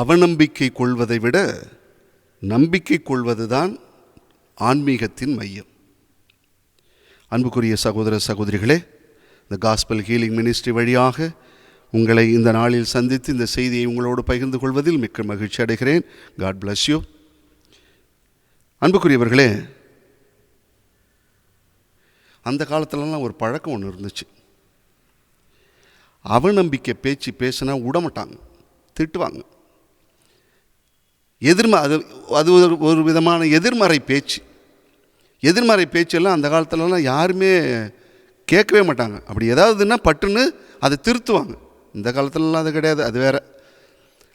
அவநம்பிக்கை கொள்வதை விட நம்பிக்கை கொள்வதுதான் ஆன்மீகத்தின் மையம். அன்புக்குரிய சகோதர சகோதரிகளே இந்த காஸ்பல் ஹீலிங் மினிஸ்ட்ரி வழியாக உங்களை இந்த நாளில் சந்தித்து இந்த செய்தியை உங்களோடு பகிர்ந்து கொள்வதில் மிக்க மகிழ்ச்சி அடைகிறேன். காட் பிளஸ் யூ அன்புக்குரியவர்களே அந்த காலத்துலலாம் ஒரு பழக்கம் ஒன்று இருந்துச்சு. அவநம்பிக்கை பேச்சு பேசினா விடமாட்டாங்க திட்டுவாங்க. எதிர்ம அது அது ஒரு ஒரு விதமான எதிர்மறை பேச்சு. எதிர்மறை பேச்செல்லாம் அந்த காலத்துலலாம் யாருமே கேட்கவே மாட்டாங்க. அப்படி ஏதாவதுன்னா பட்டுன்னு அதை திருத்துவாங்க. இந்த காலத்துலலாம் அது கிடையாது அது வேறு.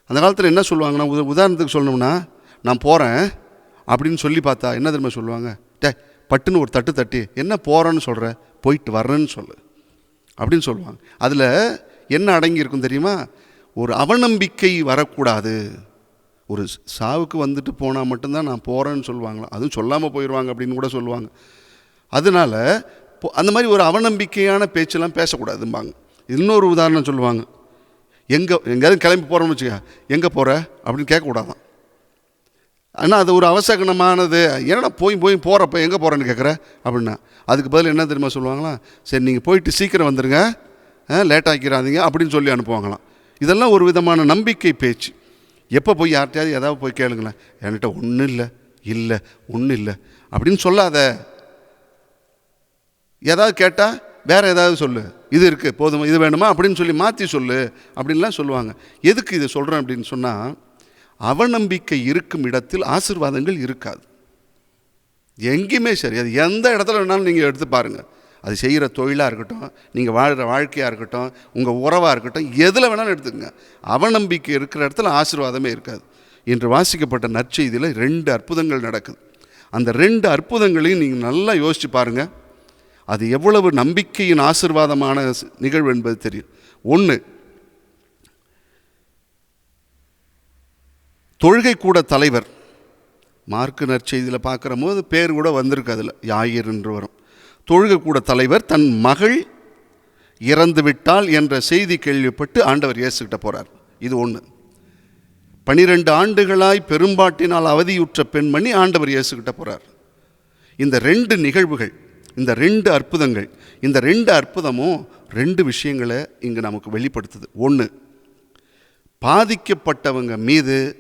அந்த காலத்தில் என்ன சொல்லுவாங்கன்னா உத உதாரணத்துக்கு சொல்லணும்னா நான் போகிறேன் அப்படின்னு சொல்லி பார்த்தா என்ன தெரியுமா சொல்லுவாங்க? டே பட்டுன்னு ஒரு தட்டு தட்டி என்ன போகிறேன்னு சொல்கிற போயிட்டு வர்றேன்னு சொல்லு. அப்படின்னு சொல்லுவாங்க. அதில் என்ன அடங்கியிருக்கும் தெரியுமா? ஒரு அவநம்பிக்கை வரக்கூடாது. ஒரு சாவுக்கு வந்துட்டு போனால் மட்டும்தான் நான் போகிறேன்னு சொல்லுவாங்களா? அதுவும் சொல்லாமல் போயிடுவாங்க அப்படின்னு கூட சொல்லுவாங்க. அதனால் அந்த மாதிரி ஒரு அவநம்பிக்கையான பேச்செல்லாம் பேசக்கூடாதும்பாங்க. இன்னொரு உதாரணம் சொல்லுவாங்க. எங்கே எங்கேயாவது கிளம்பி போகிறோம்னு வச்சுக்க எங்கே போகிற அப்படின்னு கேட்கக்கூடாதான். ஆனால் அது ஒரு அவசகனமானது. என்னடா போய் போய் போகிறப்ப எங்கே போகிறேன்னு கேட்குற அப்படின்னா அதுக்கு பதில் என்ன தெரியுமா சொல்லுவாங்களா? சரி நீங்கள் போயிட்டு சீக்கிரம் வந்துடுங்க லேட் ஆக்கிடாதீங்க அப்படின்னு சொல்லி அனுப்புவாங்களாம். இதெல்லாம் ஒரு விதமான நம்பிக்கை பேச்சு. எப்போ போய் யார்கிட்டயாவது ஏதாவது போய் கேளுங்களேன். என்கிட்ட ஒன்றும் இல்லை இல்லை ஒன்றும் இல்லை. அப்படின்னு சொல்லாத. ஏதாவது கேட்டால் வேறு ஏதாவது சொல்லு. இது இருக்குது போதுமா இது வேணுமா? அப்படின்னு சொல்லி மாற்றி சொல்லு அப்படின்லாம் சொல்லுவாங்க. எதுக்கு இதை சொல்கிறேன் அப்படின்னு சொன்னால் அவநம்பிக்கை இருக்கும் இடத்தில் ஆசீர்வாதங்கள் இருக்காது. எங்கேயுமே சரி அது எந்த இடத்துல வேணாலும் நீங்கள் எடுத்து பாருங்கள் அது செய்கிற தொழிலாக இருக்கட்டும் நீங்கள் வாழ்கிற வாழ்க்கையாக இருக்கட்டும் உங்கள் உறவாக இருக்கட்டும் எதில் வேணாலும் எடுத்துக்கங்க. அவநம்பிக்கை இருக்கிற இடத்துல ஆசீர்வாதமே இருக்காது. இன்று வாசிக்கப்பட்ட நற்செய்தியில் ரெண்டு அற்புதங்கள் நடக்குது. அந்த ரெண்டு அற்புதங்களையும் நீங்கள் நல்லா யோசித்து பாருங்கள் அது எவ்வளவு நம்பிக்கையின் ஆசீர்வாதமான நிகழ்வு என்பது தெரியும். ஒன்று தொழுகை கூட தலைவர். மார்க்கு நற்செய்தியில் பார்க்குற போது பேர் கூட வந்திருக்கு அதில். யாயிர் என்று வரும். தொழுகக்கூட கூட தலைவர் தன் மகள் இறந்துவிட்டால் என்ற செய்தி கேள்விப்பட்டு ஆண்டவர் இயேசுகிட்ட போகிறார் இது ஒன்று பனிரெண்டு ஆண்டுகளாய் பெரும்பாட்டினால் அவதியுற்ற பெண்மணி ஆண்டவர் இயேசுகிட்ட போகிறார் இந்த ரெண்டு நிகழ்வுகள் இந்த ரெண்டு அற்புதங்கள் இந்த ரெண்டு அற்புதமும் ரெண்டு விஷயங்களை இங்கு நமக்கு வெளிப்படுத்துது. ஒன்று பாதிக்கப்பட்டவங்க மீது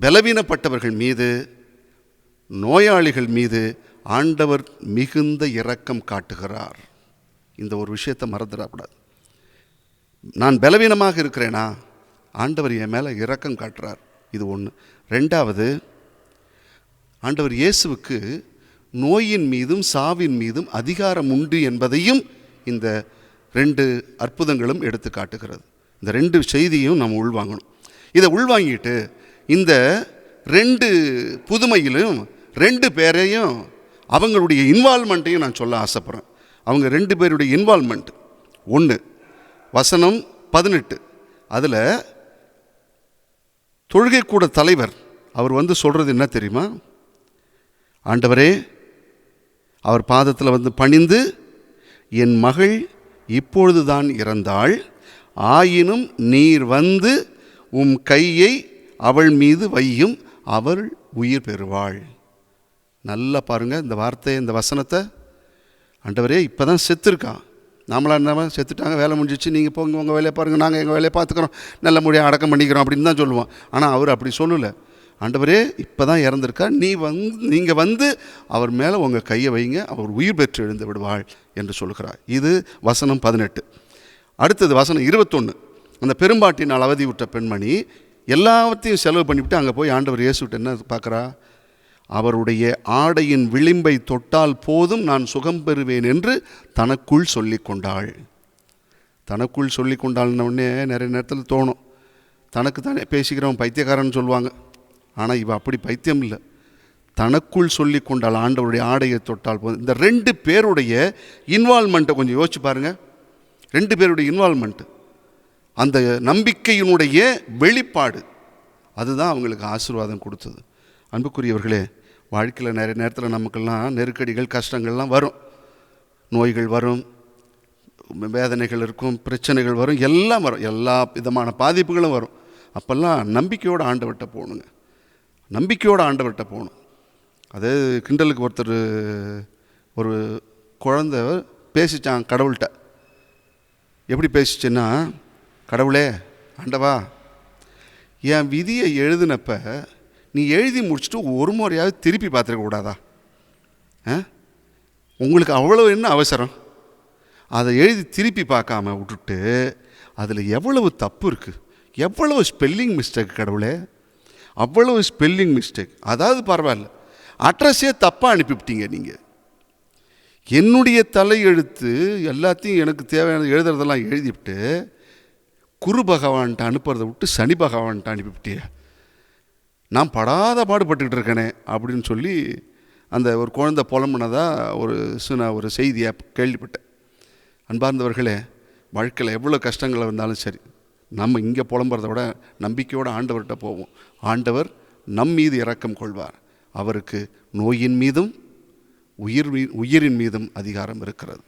பலவீனப்பட்டவர்கள் மீது நோயாளிகள் மீது ஆண்டவர் மிகுந்த இரக்கம் காட்டுகிறார். இந்த ஒரு விஷயத்தை மறந்துடக்கூடாது. நான் பலவீனமாக இருக்கிறேனா? ஆண்டவர் என் மேலே இரக்கம் காட்டுறார். இது ஒன்று ரெண்டாவது ஆண்டவர் இயேசுவுக்கு நோயின் மீதும் சாவின் மீதும் அதிகாரம் உண்டு என்பதையும் இந்த ரெண்டு அற்புதங்களும் எடுத்து காட்டுகிறது. இந்த ரெண்டு செய்தியும் நம்ம உள்வாங்கணும். இதை உள்வாங்கிட்டு இந்த ரெண்டு புதுமையிலும் ரெண்டு பேரையும் அவங்களுடைய இன்வால்மெண்ட்டையும் நான் சொல்ல ஆசைப்பட்றேன். அவங்க ரெண்டு பேருடைய இன்வால்மெண்ட் ஒன்று வசனம் பதினெட்டு. அதில் தொழுகை கூட தலைவர் அவர் வந்து சொல்கிறது என்ன தெரியுமா? ஆண்டவரே அவர் பாதத்தில் வந்து பணிந்து என் மகள் இப்பொழுதுதான் இறந்தாள் ஆயினும் நீர் வந்து உம் கையை அவள் மீது வையும் அவள் உயிர் பெறுவாள். நல்லா பாருங்கள் இந்த வார்த்தையை இந்த வசனத்தை. ஆண்டவரே இப்போ தான் செத்துருக்கா நாமளாக என்ன செத்துட்டாங்க வேலை முடிஞ்சிச்சு நீங்கள் போங்க உங்கள் வேலையை பாருங்கள் நாங்கள் எங்கள் வேலையை பார்த்துக்குறோம். நல்ல முடியாக அடக்கம் பண்ணிக்கிறோம் அப்படின்னு தான் சொல்லுவோம் ஆனால் அவர் அப்படி சொல்லலை. ஆண்டவரே இப்போ தான் இறந்துருக்கா. நீ வந்து நீங்கள் வந்து அவர் மேலே உங்கள் கையை வைங்க அவர் உயிர் பெற்று எழுந்து விடுவாள் என்று சொல்கிறார் இது வசனம் பதினெட்டு. அடுத்தது வசனம் இருபத்தொன்று அந்த பெரும்பாட்டினால் அவதி விட்ட பெண்மணி எல்லாத்தையும் செலவு பண்ணிவிட்டு அங்கே போய் ஆண்டவர் இயேசுகிட்ட என்ன பார்க்குறா? அவருடைய ஆடையின் விளிம்பை தொட்டால் போதும் நான் சுகம் பெறுவேன் என்று தனக்குள் சொல்லி கொண்டாள் தனக்குள் சொல்லி கொண்டாள்ன நிறைய நேரத்தில் தோணும். தனக்கு தானே பேசிக்கிறவன் பைத்தியக்காரன்னு சொல்லுவாங்க. ஆனால் இவ அப்படி பைத்தியம் இல்லை. தனக்குள் சொல்லி கொண்டாள் ஆண்டவருடைய ஆடையை தொட்டால் போதும். இந்த ரெண்டு பேருடைய இன்வால்மெண்ட்டை கொஞ்சம் யோசிச்சு பாருங்கள் ரெண்டு பேருடைய இன்வால்மெண்ட்டு அந்த நம்பிக்கையினுடைய வெளிப்பாடு. அதுதான் அவங்களுக்கு ஆசீர்வாதம் கொடுத்தது. அன்புக்குரியவர்களே வாழ்க்கையில் நிறைய நேரத்தில் நமக்கெல்லாம் நெருக்கடிகள் கஷ்டங்கள்லாம் வரும். நோய்கள் வரும் வேதனைகள் இருக்கும் பிரச்சனைகள் வரும் எல்லாம் வரும். எல்லா விதமான பாதிப்புகளும் வரும். அப்போல்லாம் நம்பிக்கையோடு ஆண்டவர்கிட்ட போகணுங்க. நம்பிக்கையோடு ஆண்டவர்கிட்ட போகணும். அது கிண்டலுக்கு ஒருத்தர் ஒரு குழந்த பேசித்தான் கடவுள்கிட்ட. எப்படி பேசிச்சுன்னா கடவுளே ஆண்டவா என் விதியை எழுதினப்போ நீ எழுதி முடிச்சுட்டு ஒரு முறையாவது திருப்பி பார்த்துருக்கக்கூடாதா ஆ? உங்களுக்கு அவ்வளோ என்ன அவசரம்? அதை எழுதி திருப்பி பார்க்காம விட்டுட்டு அதில் எவ்வளவு தப்பு இருக்குது எவ்வளவு ஸ்பெல்லிங் மிஸ்டேக் கடவுளே? அவ்வளவு ஸ்பெல்லிங் மிஸ்டேக் அதாவது பரவாயில்ல. அட்ரஸே தப்பாக அனுப்பிவிட்டீங்க நீங்கள் என்னுடைய தலையெழுத்து எல்லாத்தையும் எனக்கு தேவையான எழுதுறதெல்லாம் எழுதிவிட்டு குரு பகவான்கிட்ட அனுப்புறதை விட்டு சனி பகவான்கிட்ட அனுப்பிவிட்டீங்க நான் படாத பாடுபட்டுக்கிட்டு இருக்கேனே அப்படின்னு சொல்லி அந்த ஒரு குழந்தை புலம்புனதா ஒரு சின்ன ஒரு செய்தியை கேள்விப்பட்டேன். அன்பார்ந்தவர்களே வாழ்க்கையில் எவ்வளோ கஷ்டங்கள் இருந்தாலும் சரி நம்ம இங்கே புலம்புறத விட நம்பிக்கையோடு ஆண்டவர்கிட்ட போவோம். ஆண்டவர் நம் மீது இரக்கம் கொள்வார். அவருக்கு நோயின் மீதும் உயிர் மீ உயிரின் மீதும் அதிகாரம் இருக்கிறது.